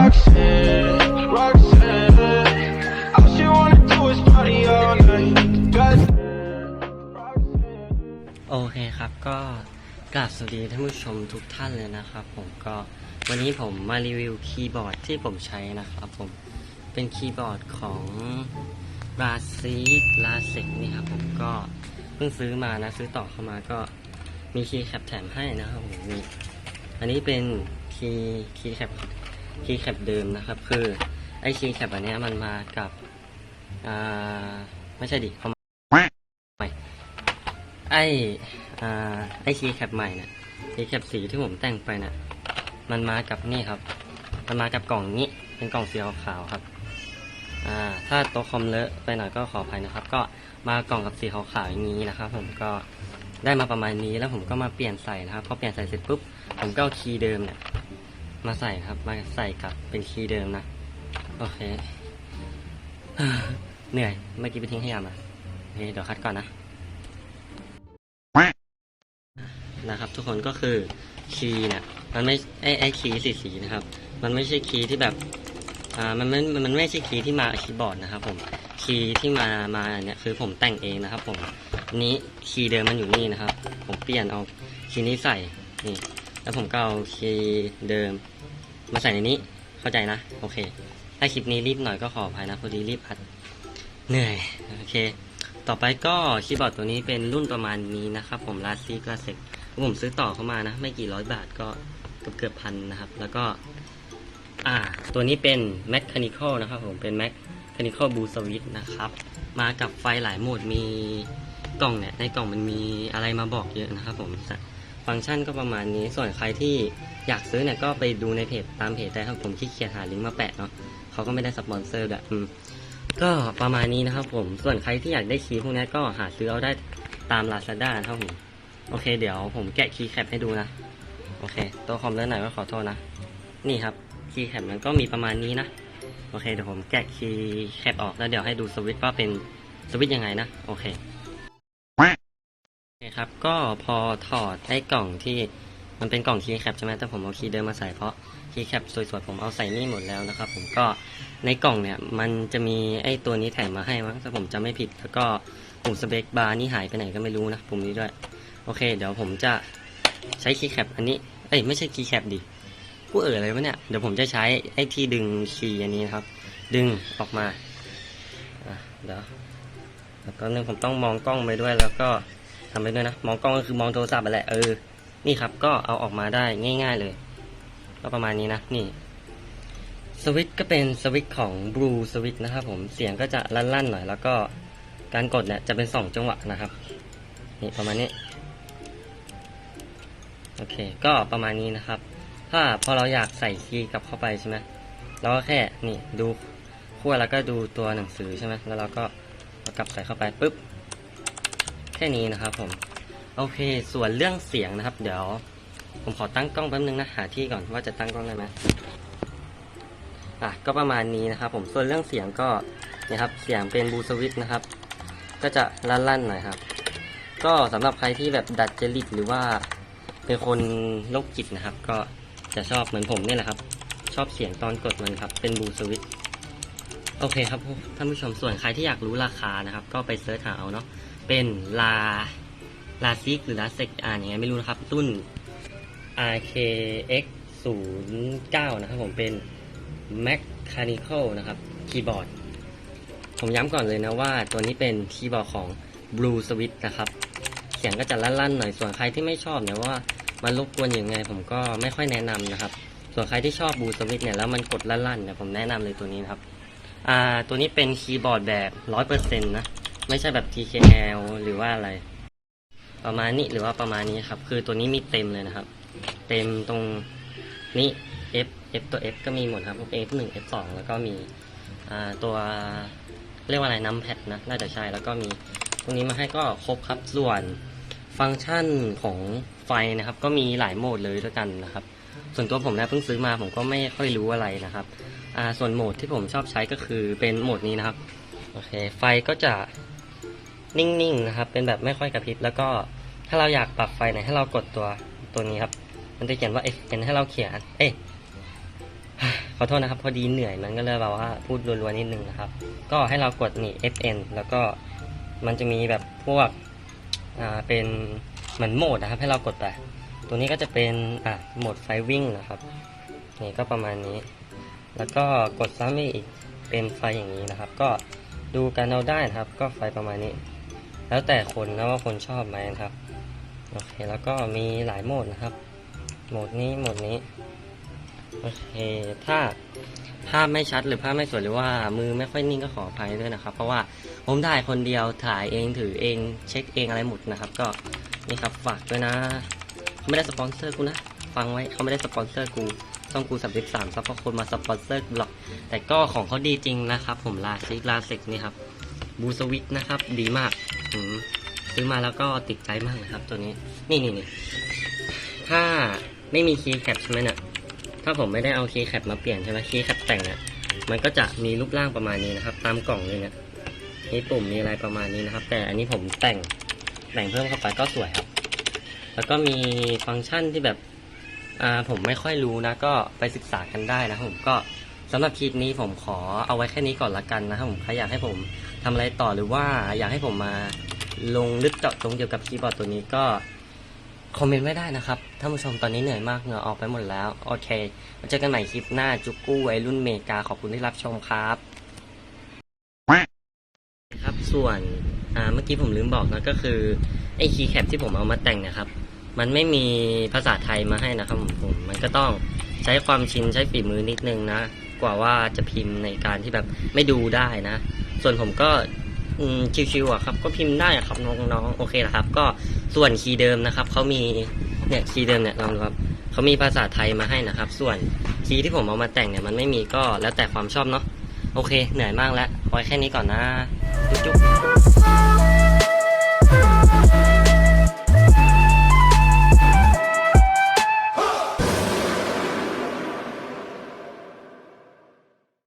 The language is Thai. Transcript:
Roxanne, Roxanne. All she wanna do is party all night. Got โอเคครับก็กราบสวัสดีท่านผู้ชมทุกท่านเลยนะครับ ผมก็วันนี้ผมมารีวิวคีย์บอร์ดที่ผมใช้นะครับ ผมเป็นคีย์บอร์ดของราซีลาเซกนี่ครับผมก็เพิ่งซื้อมานะซื้อต่อเข้ามาก็มีคีย์แคปแถมให้นะครับผมนี่อันนี้เป็นคีย์คีย์แคป คีย์แคปเดิมนะครับ คือไอคีย์แคปอันนี้มันมากับอ่าไม่ใช่ดิเขามาไออ่าไอคีย์แคปใหม่นี่ยคีย์แคปสีที่ผมแต่งไปนี่ยมันมากับนี่ครับ มันมากับกล่องนี้เป็นกล่องสีขาวครับอ่าถ้าโต๊ะคอมเลอะไปหน่อยก็ขออภัยนะครับ ก็มากล่องกับสีขาวๆอย่างนี้นะครับ ผมก็ได้มาประมาณนี้แล้วผมก็มาเปลี่ยนใส่นะครับพอเปลี่ยนใส่เสร็จปุ๊บผมก็เอาคีย์เดิมเนี่ย มาใส่ครับ มาใส่กับเป็นคีย์เดิมนะ โอเค เหนื่อย เมื่อกี้ไปทิ้งขยะมาโอเคเดี๋ยวคัดก่อนนะ นะครับ ทุกคนก็คือคีย์เนี่ย มันไม่ไอไอคีย์สีสีนะครับ มันไม่ใช่คีย์ที่แบบ อ่า มันไม่ มันไม่ใช่คีย์ที่มาคีย์บอร์ดนะครับผม คีย์ที่มา มาเนี่ยคือผมแต่งเองนะครับ ผมนนี้คีย์เดิมมันอยู่นี่นะครับ ผมเปลี่ยนเอาคีย์นี้ใส่ นี่ แล้วผมก็เอาคีย์เดิม มาใส่ในนี้เข้าใจนะ โอเค ถ้าคลิปนี้รีบหน่อยก็ขออภัยนะพอดีรีบอัดเหนื่อยโอเค ต่อไปก็คีย์บอร์ดตัวนี้เป็นรุ่นประมาณนี้นะครับ ผมลาซีก a เซกผมซื้อต่อเข้ามานะ ไม่กี่ร้อยบาทก็เกือบเกือบพันนะครับ แล้วก็ อ่า ตัวนี้เป็น Mechanical นะครับผมเป็น Mechanical Blue Switch นะครับ มากับไฟหลายโหมดมีกล่องเนี่ยในกล่องมันมีอะไรมาบอกเยอะนะครับผม ฟังก์ชันก็ประมาณนี้ ส่วนใครที่อยากซื้อเนี่ยก็ไปดูในเพจตามเพจได้ครับผมขี้เกียจหาลิงก์มาแปะเนาะเขาก็ไม่ได้สปอนเซอร์ด้วยก็ประมาณนี้นะครับผม ส่วนใครที่อยากได้คีย์พวกนี้ก็หาซื้อเอาได้ตาม Lazada นะครับผม โอเค เดี๋ยวผมแกะคีย์แคปให้ดูนะ โอเค ตัวคอมเลื่อนหน่อยก็ขอโทษนะ นี่ครับ คีย์แคปมันก็มีประมาณนี้นะ โอเค เดี๋ยวผมแกะคีย์แคปออกแล้วเดี๋ยวให้ดูสวิตช์ว่าเป็นสวิตช์ยังไงนะ โอเค ครับ ก็พอถอดไอ้กล่องที่มันเป็นกล่องคีย์แคปใช่ไหมแต่ผมเอาคีย์เดิมมาใส่เพราะคีย์แคปสวยๆผมเอาใส่นี่หมดแล้วนะครับ ผมก็ในกล่องเนี่ยมันจะมีไอ้ตัวนี้แถมมาให้มั้งถ้าผมจำไม่ผิด แล้วก็ปุ่มสเปคบาร์นี่หายไปไหนก็ไม่รู้นะปุ่มนี้ด้วย โอเค เดี๋ยวผมจะใช้คีย์แคปอันนี้ เอ้ยไม่ใช่คีย์แคปดิกูเอ่ออะไรวะเนี่ยเดี๋ยวผมจะใช้ไอ้ที่ดึงคีย์อันนี้นะครับ ดึงออกมาอะเดี๋ยวแล้วก็นึงผมต้องมองกล้องไปด้วยแล้วก็ ทำไปด้วยนะ มองกล้องก็คือมองโทรศัพท์ไปแหละ เออ นี่ครับ ก็เอาออกมาได้ง่าย ๆเลย ก็ประมาณนี้นะ นี่ สวิตช์ก็เป็นสวิตช์ของ Blue Switch นะครับผม เสียงก็จะลั่นๆหน่อย แล้วก็การกดเนี่ยจะเป็นสองจังหวะนะครับ นี่ประมาณนี้ โอเค ก็ประมาณนี้นะครับ ถ้าพอเราอยากใส่คีย์กลับเข้าไปใช่ไหมเราก็แค่ นี่ ดูขั้วแล้วก็ดูตัวหนังสือใช่ไหมแล้วเราก็กลับใส่เข้าไปปุ๊บ ค่นี้นะครับผม โอเค ส่วนเรื่องเสียงนะครับ เดี๋ยว ผมขอตั้งกล้องแป๊บนึงนะหาที่ก่อนว่าจะตั้งกล้องได้ไหมอะก็ประมาณนี้นะครับ ผมส่วนเรื่องเสียงก็นะครับเสียงเป็นบูสวิตนะครับ ก็จะลั่นๆหน่อยครับ ก็สำหรับใครที่แบบดัดจริตหรือว่าเป็นคนโรคจิตนะครับ ก็จะชอบเหมือนผมเนี่ยแหละครับ ชอบเสียงตอนกดมันครับ เป็นบูสวิต โอเคครับท่านผู้ชมส่วนใครที่อยากรู้ราคานะครับ ก็ไปเสิร์ชหาเอาเนาะเป็นลาลาซิกหรือลาเซกอ่านยังไงไม่รู้นะครับ รุ่น RKX 0 9นะครับผมเป็น Mechanical นะครับคีย์บอร์ด ผมย้ำก่อนเลยนะว่าตัวนี้เป็นคีย์บอร์ดของ Blue Switch นะครับ เสียงก็จะลั่นๆหน่อยส่วนใครที่ไม่ชอบเนี่ยว่ามันรบกวนยังไงผมก็ไม่ค่อยแนะนำนะครับ ส่วนใครที่ชอบ Blue Switch เนี่ยแล้วมันกดลั่นๆเนี่ยผมแนะนำเลยตัวนี้นะครับ อ่าตัวนี้เป็นคีย์บอร์ดแบบ100%นะ ไม่ใช่แบบ TKL หรือว่าอะไร ประมาณนี้หรือว่าประมาณนี้ครับ คือตัวนี้มีเต็มเลยนะครับ เต็มตรงนี้ F F ตัว F ก็มีหมดครับ F 1 F 2แล้วก็มีอ่าตัวเรียกว่าอะไรน้ำแพดนะ น่าจะใช่แล้วก็มีตรงนี้มาให้ก็ครบครับส่วนฟังก์ชันของไฟนะครับ ก็มีหลายโหมดเลยด้วยกันนะครับ ส่วนตัวผมนะเพิ่งซื้อมาผมก็ไม่ค่อยรู้อะไรนะครับ อ่าส่วนโหมดที่ผมชอบใช้ก็คือเป็นโหมดนี้นะครับโอเคไฟก็จะนิ่งๆนะครับ เป็นแบบไม่ค่อยกระพริบแล้วก็ถ้าเราอยากปรับไฟไหนให้เรากดตัวตัวนี้ครับ มันจะเขียนว่า FN ให้เราเขียน เอ้ยขอโทษนะครับ พอดีเหนื่อยมันก็เลยแบบว่าพูดรัวๆนิดนึงนะครับ ก็ให้เรากดนี่ FN แล้วก็มันจะมีแบบพวกอ่าเป็นเหมือนโหมดนะครับ ให้เรากดไป ตัวนี้ก็จะเป็นอะโหมดไฟวิ่งนะครับนี่ก็ประมาณนี้ แล้วก็กดซ้ำอีกเป็นไฟอย่างนี้นะครับ ก็ดูกันเอาได้นะครับ ก็ไฟประมาณนี้ แล้วแต่คนนะว่าคนชอบไหมนะครับโอเคแล้วก็มีหลายโหมดนะครับ โหมดนี้โหมดนี้โอเคถ้าภาพไม่ชัดหรือภาพไม่สวยหรือว่ามือไม่ค่อยนิ่งก็ขออภัยด้วยนะครับ เพราะว่าผมถ่ายคนเดียวถ่ายเองถือเองเช็คเองอะไรหมดนะครับ ก็นี่ครับฝากด้วยนะเขาไม่ได้สปอนเซอร์กูนะ ฟังไว้เขาไม่ได้สปอนเซอร์กู ต้องกูสับสิบสามซับเพราะคนมาสปอนเซอร์หรอก แต่ก็ของเขาดีจริงนะครับ ผมลาซิกลาเซ็กนี่ครับบูสวิตนะครับ ดีมากซื้อมาแล้วก็ติดใจมากนะครับ ตัวนี้นี่นี่นี่ถ้าไม่มีคีย์แคปใช่ไหมเนี่ยถ้าผมไม่ได้เอาคีย์แคปมาเปลี่ยนใช่ไหมคีย์แคปแต่งเนี่ยมันก็จะมีรูปร่างประมาณนี้นะครับ ตามกล่องเลยเนี่ยมีปุ่มมีอะไรประมาณนี้นะครับ แต่อันนี้ผมแต่งแต่งเพิ่มเข้าไปก็สวยครับ แล้วก็มีฟังก์ชันที่แบบ ผมไม่ค่อยรู้นะ ก็ไปศึกษากันได้นะผมก็สำหรับคลิปนี้ผมขอเอาไว้แค่นี้ก่อนละกันนะครับผมใครอยากให้ผมทำอะไรต่อหรือว่าอยากให้ผมมาลงลึกเจาะจงเกี่ยวกับคีย์บอร์ดตัวนี้ก็คอมเมนต์ไว้ได้นะครับท่านผู้ชมตอนนี้เหนื่อยมากเหงื่อออกไปหมดแล้ว โอเคมาเจอกันใหม่คลิปหน้าจุกกู้วัยรุ่นเมกาขอบคุณที่รับชมครับครับส่วนอ่าเมื่อกี้ผมลืมบอกนะก็คือไอ้คีย์แคปที่ผมเอามาแต่งนะครับ มันไม่มีภาษาไทยมาให้นะครับผมผมมันก็ต้องใช้ความชินใช้ฝีมือนิดนึงนะ กว่าว่าจะพิมพ์ในการที่แบบไม่ดูได้นะ ส่วนผมก็ชิวๆอะครับ ก็พิมพ์ได้ครับน้องๆโอเคนะครับ ก็ส่วนคีย์เดิมนะครับเขามีเนี่ยคีย์เดิมเนี่ยลองดูครับเขามีภาษาไทยมาให้นะครับ ส่วนคีย์ที่ผมเอามาแต่งเนี่ยมันไม่มีก็แล้วแต่ความชอบเนาะโอเค เหนื่อยมากแล้วไว้แค่นี้ก่อนนะจุ๊บ